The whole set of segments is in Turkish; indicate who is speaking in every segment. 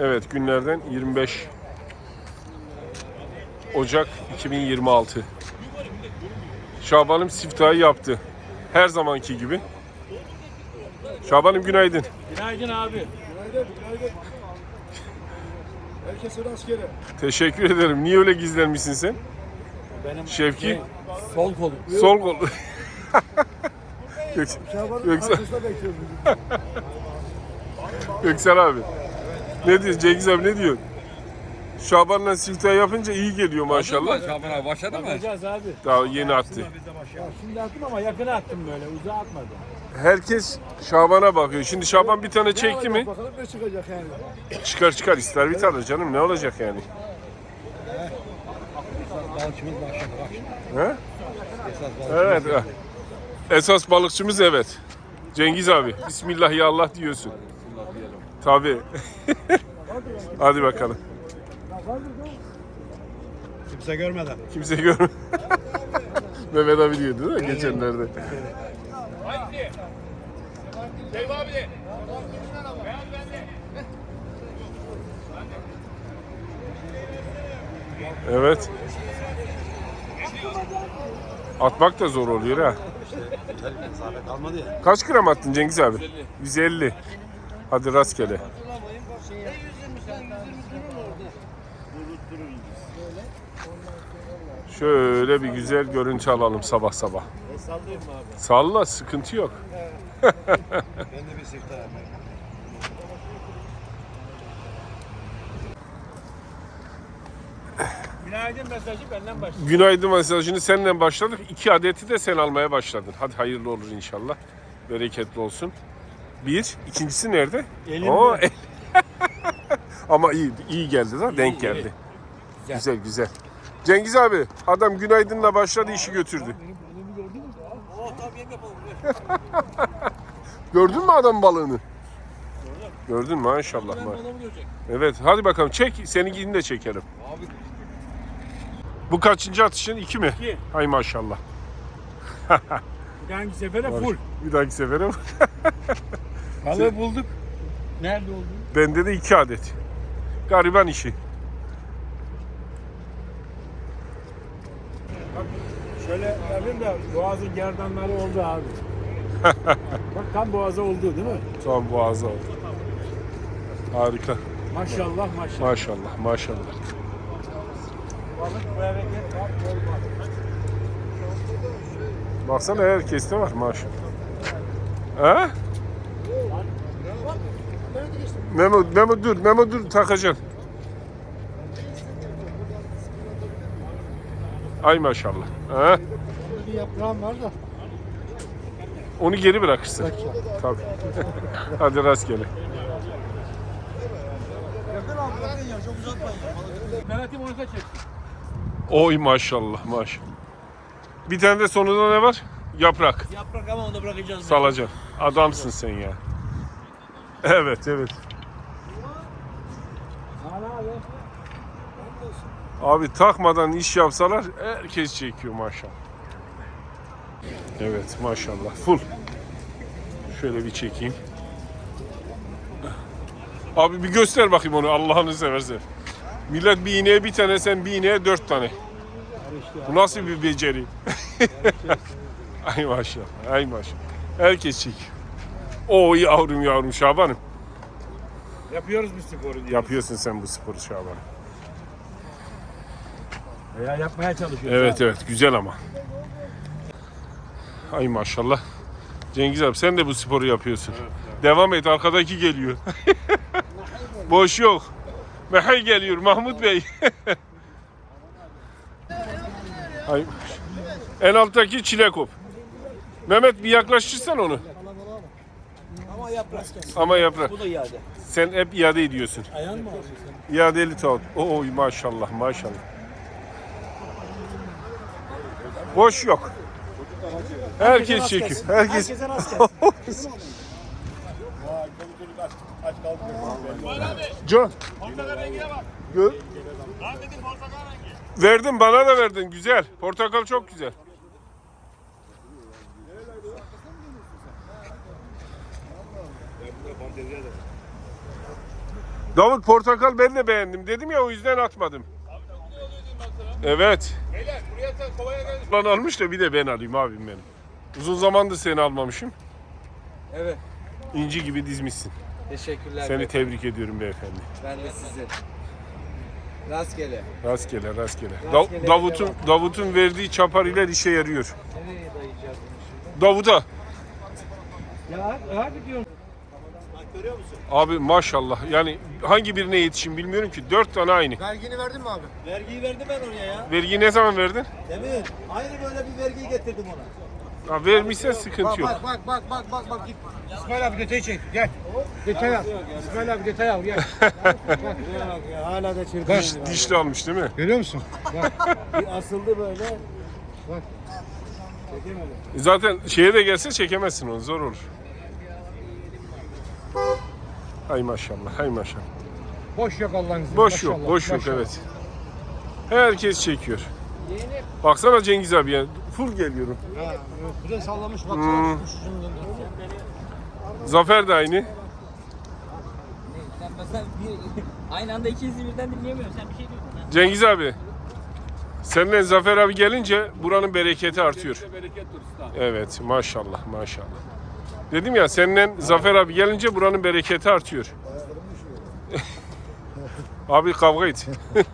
Speaker 1: Evet günlerden 25 Ocak 2026. Şaban'ım siftahı yaptı. Her zamanki gibi. Şaban'ım günaydın.
Speaker 2: Günaydın abi.
Speaker 3: Günaydın, günaydın. Herkese rastgele.
Speaker 1: Teşekkür ederim. Niye öyle gizlenmişsin sen?
Speaker 2: Benim
Speaker 1: Şevki?
Speaker 2: şey, sol kolum.
Speaker 1: Sol kol. Gök-
Speaker 3: Şaban'ın
Speaker 1: Yoksa-
Speaker 3: arkasında bekliyoruz bizi.
Speaker 1: Göksel abi. Ne diyor Cengiz abi ne diyor? Şaban'la siftah yapınca iyi geliyor maşallah.
Speaker 4: Şaban abi başladı mı?
Speaker 2: Bakacağız abi.
Speaker 1: Daha yeni attı.
Speaker 2: Ya şimdi attım ama yakına attım böyle uzağa atmadım.
Speaker 1: Herkes Şaban'a bakıyor. Şimdi Şaban bir tane çekti mi?
Speaker 3: Bakalım ne çıkacak yani.
Speaker 1: Çıkar çıkar ister bir tane canım ne olacak yani?
Speaker 4: Balçımız başladı bak şimdi.
Speaker 1: He?
Speaker 4: Esas balçımız.
Speaker 1: Evet. Esas balıkçımız evet. Cengiz abi. Bismillah ya Allah diyorsun. Tabii. Hadi bakalım.
Speaker 4: Kimse görmeden.
Speaker 1: Kimse görmüyor. Mehmet abi diyordu değil mi geçenlerde? Evet. Atmak da zor oluyor ha. Kaç gram attın Cengiz abi? 150. Hadi rastgele. Şöyle bir güzel görüntü alalım sabah sabah.
Speaker 2: Sallayayım mı abi?
Speaker 1: Salla sıkıntı yok.
Speaker 4: Ben de bir.
Speaker 2: Günaydın mesajı benden başladı.
Speaker 1: Günaydın mesajını seninle başladık. İki adeti de sen almaya başladın. Hadi hayırlı olur inşallah. Bereketli olsun. Bir. ikincisi nerede?
Speaker 2: Elimde.
Speaker 1: Oo, el- Ama iyi, iyi geldi da denk
Speaker 2: iyi.
Speaker 1: geldi.
Speaker 2: Güzel.
Speaker 1: Güzel güzel. Cengiz abi adam günaydınla başladı işi götürdü. Gördün mü adam balığını? Gördün mü maşallah. Evet hadi bakalım çek seninkini de çekelim.
Speaker 4: Abi
Speaker 1: Bu kaçıncı atışın? iki mi?
Speaker 2: İki.
Speaker 1: Hay maşallah.
Speaker 2: Bir dahaki sefere full.
Speaker 1: Bir dahaki sefere
Speaker 2: Balığı bulduk. Nerede oldu?
Speaker 1: bende de iki adet. Gariban işi.
Speaker 2: Şöyle yapayım da boğazın gerdanları oldu abi. Bak tam boğaza oldu değil mi?
Speaker 1: Tam boğaza oldu. Harika.
Speaker 2: Maşallah maşallah.
Speaker 1: Maşallah maşallah.
Speaker 2: Balık bereket var. bol balık.
Speaker 1: Baksana herkeste var maşallah. Ha? Memo, Memo dur, Memo dur takacaksın. Ay maşallah. Ha?
Speaker 3: Bir yaprağım var da.
Speaker 1: Onu geri bırakırsın. Tabii. Hadi rastgele.
Speaker 2: Mehmet'im onu kaç çekti?
Speaker 1: Oy maşallah maşallah. Bir tane de sonunda ne var? Yaprak.
Speaker 2: Yaprak ama onu da bırakacağız.
Speaker 1: Salacaksın. Adamsın sen ya. Evet evet.
Speaker 2: Hala abi.
Speaker 1: Abi takmadan iş yapsalar herkes çekiyor maşallah. Evet maşallah full. Şöyle bir çekeyim. Abi bir göster bakayım onu Allah'ını seversen. Millet bir iğneye bir tane sen bir iğneye dört tane. Bu nasıl bir beceri? ay maşallah, ay maşallah. Herkes çekiyor. O yavrum yavrum Şaban'ım.
Speaker 2: Yapıyoruz biz sporu diye.
Speaker 1: Yapıyorsun sen bu sporu Şaban'ım.
Speaker 2: Veya yapmaya çalışıyoruz.
Speaker 1: Evet
Speaker 2: abi.
Speaker 1: evet güzel ama. Ay maşallah. Cengiz abi sen de bu sporu yapıyorsun. Devam et arkadaki geliyor. Boş yok. Mehay geliyor Mahmut Bey. Ay. En alttaki çilekop. Mehmet bir yaklaştırsan onu.
Speaker 2: Ama yaprak.
Speaker 1: Ama yaprak.
Speaker 2: Bu da iade.
Speaker 1: Sen hep iade ediyorsun.
Speaker 2: Ayağın mı ağrıyor?
Speaker 1: İadeli tavuk. Oy maşallah maşallah. Boş yok. Herkes çekiyor. Herkes.
Speaker 2: Herkese rast gelsin.
Speaker 1: Gör. Verdim bana da verdin. Güzel. Portakal çok güzel. Davut portakal ben de beğendim. Dedim ya o yüzden atmadım. Evet. Lan almış da bir de ben alayım abim benim. Uzun zamandır seni almamışım.
Speaker 5: Evet.
Speaker 1: İnci gibi dizmişsin.
Speaker 5: Teşekkürler.
Speaker 1: Seni tebrik ediyorum beyefendi.
Speaker 5: Ben de sizi. Rastgele.
Speaker 1: Rastgele rastgele.
Speaker 5: Rastgele
Speaker 1: Dav- Davut'un. Davut'un verdiği çapariler işe yarıyor.
Speaker 5: Nereye dayayacağız bunu şimdi?
Speaker 1: Davut'a
Speaker 5: Ya abi diyorum.
Speaker 1: Abi maşallah yani hangi birine yetişeyim bilmiyorum ki. Dört tane aynı.
Speaker 3: Vergini verdin mi abi?
Speaker 4: Vergiyi verdim ben oraya ya.
Speaker 1: Vergiyi ne zaman verdin?
Speaker 4: Demin aynı böyle bir vergiyi getirdim ona.
Speaker 1: Ha, vermişsen sıkıntı yok.
Speaker 3: Bak bak bak bak bak git.
Speaker 2: İsmail abi detayı çek. Gel. Detay al. İsmail abi detay al. Gel.
Speaker 4: Hala da çirkin.
Speaker 1: Diş, dişli almış değil mi?
Speaker 2: Görüyor musun?
Speaker 4: Bir asıldı böyle.
Speaker 1: Zaten şeye de gelse çekemezsin onu zor olur. Hay maşallah, hay maşallah.
Speaker 2: Boş yok Allah'ın izniyle.
Speaker 1: Boş yok,
Speaker 2: Maşallah,
Speaker 1: boş yok
Speaker 2: maşallah.
Speaker 1: evet. Herkes çekiyor. Baksana Cengiz abi ya, full geliyorum.
Speaker 3: Bu da sallamış bak.
Speaker 1: Hmm. Zafer de aynı.
Speaker 6: Sen mesela bir, aynı anda ikinizi birden dinleyemiyorsun. Sen bir şey diyorsun. ha.
Speaker 1: Cengiz abi, seninle Zafer abi gelince buranın bereketi artıyor. Evet, maşallah, maşallah. Dedim ya seninle Zafer abi gelince buranın bereketi artıyor. abi kavga et.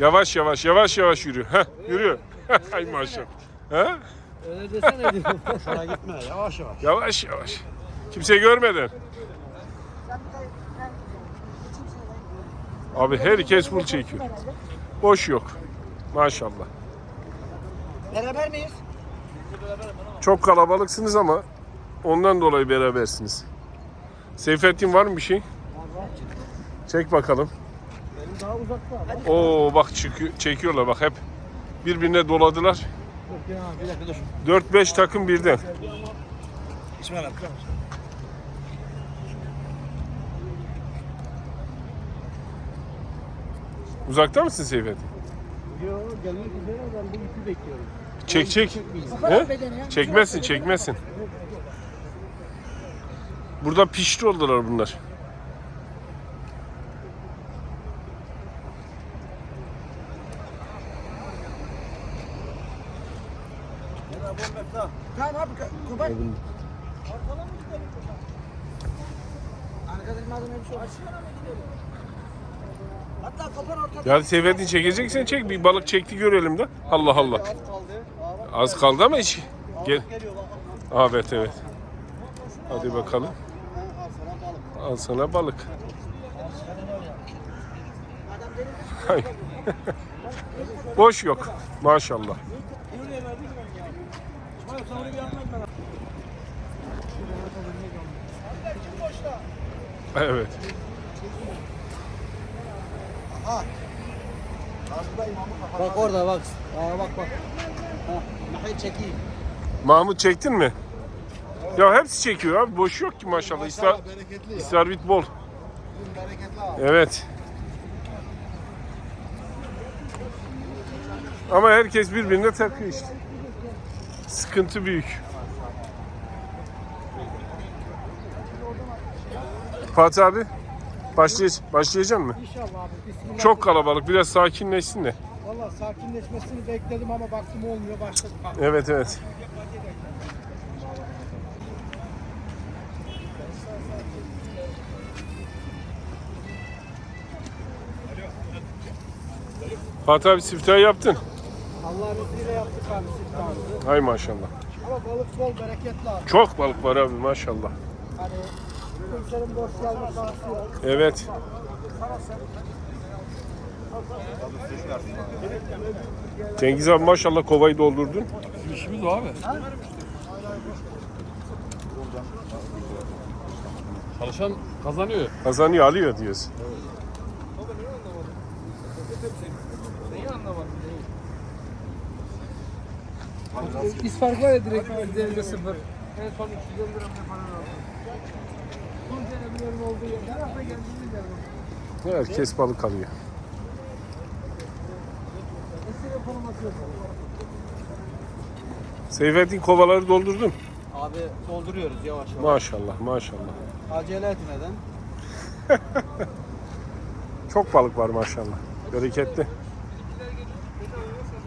Speaker 1: Yavaş yavaş yavaş yavaş yürü. Heh, yürü. Ay maşallah. Ha?
Speaker 5: Öyle desene diyorum.
Speaker 4: Şuna gitme yavaş yavaş.
Speaker 1: Yavaş yavaş. Kimse görmeden. Abi herkes full çekiyor. Boş yok. Maşallah.
Speaker 5: Beraber miyiz?
Speaker 1: Çok kalabalıksınız ama ondan dolayı berabersiniz. Seyfettin var mı bir şey? Çek bakalım. Oo bak çıkıyor, çekiyorlar bak hep birbirine doladılar.
Speaker 4: Bir dakika dur.
Speaker 1: 4-5 takım birden.
Speaker 4: İsmail abi.
Speaker 1: Uzakta mısın Seyfettin?
Speaker 5: Yok gelmek üzere ben bu ipi bekliyorum.
Speaker 1: Çek çek. He? Çekmezsin çekmezsin. Burada pişti oldular bunlar.
Speaker 3: Tamam abi kurban.
Speaker 5: Arkadaşım ağzına bir şey var. Hatta kopar ortada.
Speaker 1: Ya Seyfettin çekeceksen çek. Bir balık çekti görelim de. Allah Allah. Az kaldı ama hiç. Gel. Evet evet. Hadi bakalım. Al sana balık. Boş yok. Maşallah. Evet.
Speaker 5: Bak orada bak. Aa bak bak. Ha, Mahir çekeyim.
Speaker 1: Mahmut çektin mi? Ya hepsi çekiyor abi. Boş yok ki maşallah. İstar,
Speaker 3: Bereketli ya.
Speaker 1: İstavrit bol.
Speaker 3: Bereketli abi.
Speaker 1: Evet. Ama herkes birbirine takıyor işte. Sıkıntı büyük. Fatih abi başlay başlayacak mı?
Speaker 3: İnşallah abi. Bismillah.
Speaker 1: Çok kalabalık. Biraz sakinleşsin de.
Speaker 3: Valla sakinleşmesini bekledim ama baktım olmuyor başladık.
Speaker 1: Evet evet. Fatih abi siftahı yaptın.
Speaker 3: Allah'ın izniyle yaptık abi siftahımızı.
Speaker 1: Hay maşallah.
Speaker 3: Ama balık bol bereketli abi.
Speaker 1: Çok balık var abi maşallah.
Speaker 3: Hani boş.
Speaker 1: Evet. Cengiz abi maşallah kovayı doldurdun.
Speaker 2: İşimiz o abi. Çalışan kazanıyor.
Speaker 1: Kazanıyor alıyor diyorsun.
Speaker 3: İsfark var ya direkt üzerinde sıfır. En son 350 lira para aldım. Son sene bir yerin olduğu hafta geldiğimiz.
Speaker 1: Herkes balık alıyor. Seyfettin kovaları doldurdun.
Speaker 5: Abi dolduruyoruz yavaş yavaş.
Speaker 1: Maşallah maşallah.
Speaker 5: Acele etmeden.
Speaker 1: Çok balık var maşallah. Bereketli.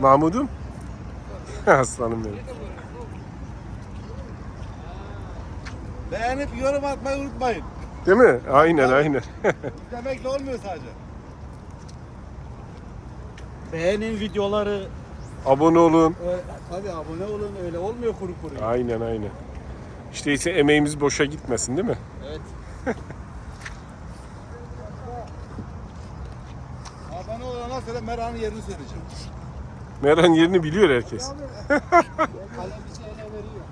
Speaker 1: Mahmud'um. Aslanım benim.
Speaker 4: Beğenip yorum atmayı unutmayın.
Speaker 1: Değil mi? Aynen aynen.
Speaker 4: Demek de olmuyor sadece. Beğenin videoları.
Speaker 1: Abone olun.
Speaker 5: Öyle, tabii abone olun öyle olmuyor kuru kuru.
Speaker 1: Aynen aynen. İşte ise emeğimiz boşa gitmesin değil mi?
Speaker 5: Evet.
Speaker 4: Abone olana söyle Merhan'ın yerini söyleyeceğim.
Speaker 1: Meran yerini biliyor herkes.
Speaker 5: Kalem bize ele veriyor.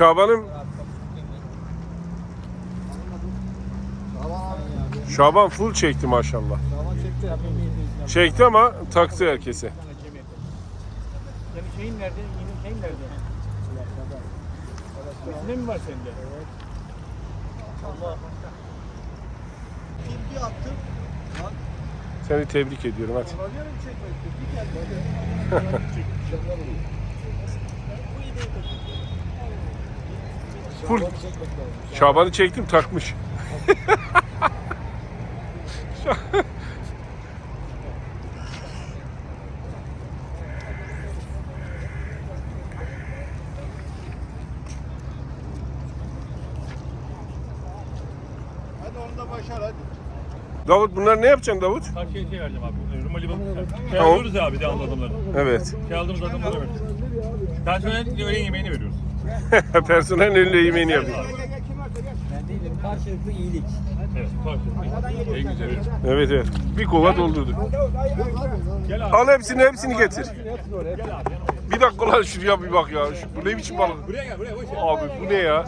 Speaker 1: Şaban'ım Şaban full çekti maşallah.
Speaker 5: Çekti.
Speaker 1: Ama taktı herkese.
Speaker 2: Şeyin nerede? Yine şeyin nerede? Ne mi var sende?
Speaker 4: Bir attım.
Speaker 1: Seni tebrik ediyorum hadi.
Speaker 4: Kullanıyorum çekmek. Bir geldi.
Speaker 1: Full. Şaban'ı çektim takmış.
Speaker 4: Hadi onu da başar hadi.
Speaker 1: Davut bunlar ne yapacaksın Davut?
Speaker 2: Karşıya şey vereceğim abi. Rumeli balık. Şey
Speaker 1: Tamam.
Speaker 2: alıyoruz ya abi devamlı adamları.
Speaker 1: Evet.
Speaker 2: Şey aldığımız adamları veririz. Personel öğlen yemeğini veriyoruz.
Speaker 1: Personel elle yemeğini yapıyor.
Speaker 6: Ben değilim. Karşılıklı iyilik.
Speaker 2: En güzeli.
Speaker 1: Evet evet. Bir kova doldurdu.
Speaker 2: Gel abi.
Speaker 1: Al hepsini hepsini getir. Bir dakika lan şuraya bir bak ya. Şu- Bu ne biçim balık?
Speaker 2: Buraya gel buraya.
Speaker 1: Abi bu ne ya?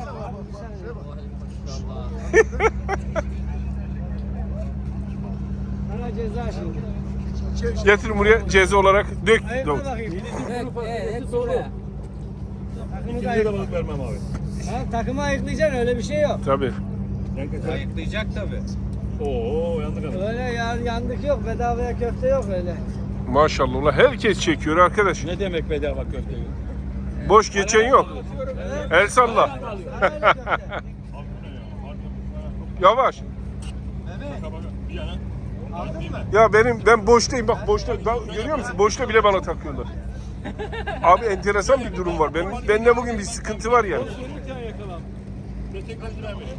Speaker 3: Sana ceza şimdi.
Speaker 1: Getir buraya ceza olarak dök
Speaker 3: bakayım.
Speaker 6: Evet, evet, buraya.
Speaker 3: Takımı da
Speaker 2: İkinciye de balık vermem abi.
Speaker 3: Ha, takımı ayıklayacaksın öyle bir şey yok.
Speaker 1: Tabii.
Speaker 4: Ayıklayacak tabii.
Speaker 2: Oo yandık adam.
Speaker 3: Öyle yan, yandık yok bedavaya köfte yok öyle.
Speaker 1: Maşallah ulan herkes çekiyor arkadaş.
Speaker 2: Ne demek bedava köfte?
Speaker 1: Boş geçen yok. El salla. Yavaş.
Speaker 2: Bir yana.
Speaker 1: Ya benim ben boştayım bak boşta görüyor musun? Boşta bile bana takıyorlar. Abi enteresan bir durum var. Benim bende bugün bir sıkıntı var yani.
Speaker 2: Verin?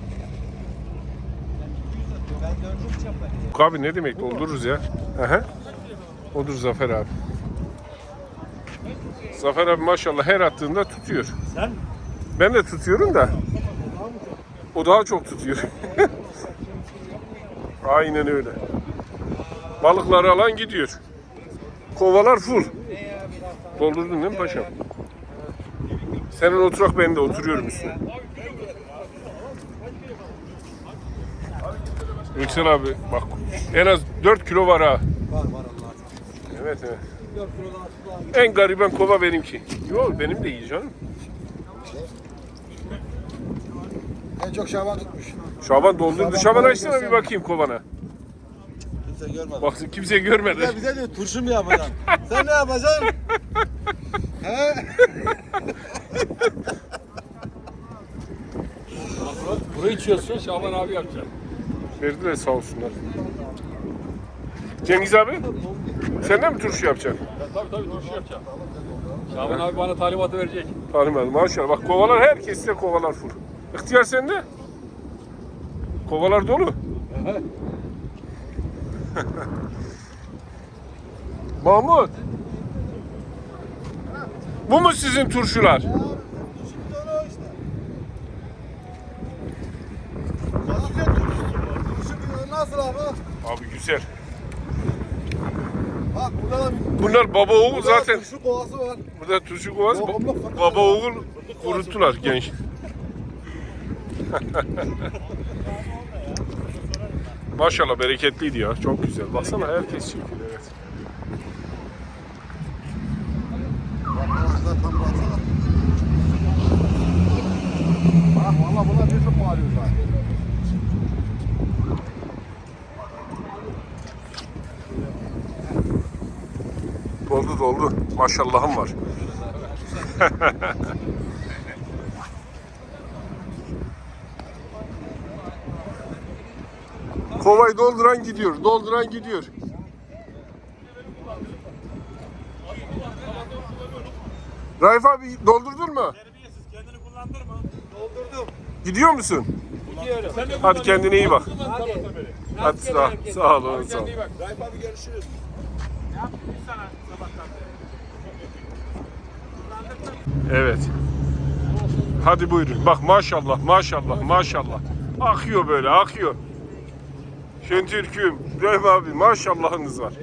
Speaker 1: Abi ne demek doldururuz ya. Aha. Odur Zafer abi. Zafer abi maşallah her attığında tutuyor.
Speaker 2: Sen?
Speaker 1: Ben de tutuyorum da. O daha çok tutuyor. Aynen öyle. Balıkları alan gidiyor. Kovalar full. Doldurdun değil mi paşam? Senin oturak ben de oturuyorum üstüne. Yüksel abi bak en az 4 kilo var ha.
Speaker 5: Var var Allah.
Speaker 1: Evet evet.
Speaker 5: 4 kilo daha
Speaker 1: En gariban kova benimki. Yok benim de iyi canım.
Speaker 5: En çok Şaban tutmuş.
Speaker 1: Şaban doldurdu. Şaban açsana bir bakayım kovana.
Speaker 4: Kimse görmedi.
Speaker 1: Bak kimse görmedi.
Speaker 4: Ya bize diyor turşu mu yapacaksın? Sen ne yapacaksın? He?
Speaker 2: Burayı içiyorsun Şaban abi yapacak.
Speaker 1: Verdiler sağ olsunlar. Cengiz abi sen de mi turşu yapacaksın?
Speaker 2: Tabii tabii turşu yapacağım. Şaban abi bana talimatı verecek.
Speaker 1: Tanımadım maşallah. Bak kovalar herkeste kovalar full. İhtiyar sende. Kovalar dolu. Mahmut. Bu mu sizin turşular?
Speaker 4: Nasıl abi?
Speaker 1: Abi güzel.
Speaker 4: Bak burada da bir
Speaker 1: Bunlar baba oğul zaten.
Speaker 4: turşu kovası var.
Speaker 1: Burada turşu kovası. Ba- Baba oğul kuruttular genç. Maşallah bereketliydi ya. Çok güzel. Baksana herkes çekiyor evet.
Speaker 4: Valla bunlar bir çok bağırıyor zaten.
Speaker 1: Doldu doldu. Maşallahım var. Kovayı dolduran gidiyor. Dolduran gidiyor. Raif abi doldurdun mu?
Speaker 2: Kendini kullandırma.
Speaker 1: Gidiyor musun?
Speaker 2: Gidiyorum. Sen de
Speaker 1: Hadi kendine iyi bak.
Speaker 3: Hadi.
Speaker 1: Hadi sağ, sağ olun. Sağ ol.
Speaker 2: Raif abi görüşürüz. Ne yaptın sana sabahtan?
Speaker 1: Evet. Hadi buyurun. Bak maşallah maşallah maşallah. Akıyor böyle akıyor. Şentürk'üm, Rahim abi maşallahınız var.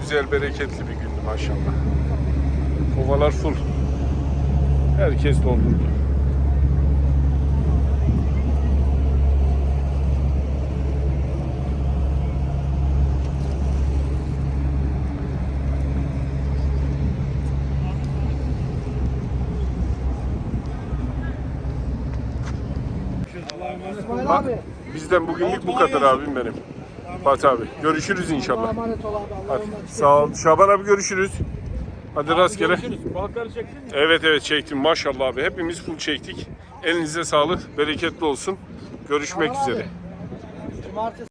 Speaker 1: Güzel bereketli bir gündü maşallah. Kovalar full. Herkes doldurdu.
Speaker 3: Abi.
Speaker 1: bizden bugünlük bu kadar abim benim. Fatih abi. Görüşürüz inşallah.
Speaker 3: emanet ol abi. Allah'a
Speaker 1: Hadi. Sağ ol. Şaban abi görüşürüz. Hadi rastgele.
Speaker 2: Görüşürüz. Balıkları çektin mi?
Speaker 1: Evet evet çektim maşallah abi. Hepimiz full çektik. Elinize sağlık. Bereketli olsun. Görüşmek üzere.
Speaker 3: Cumartesi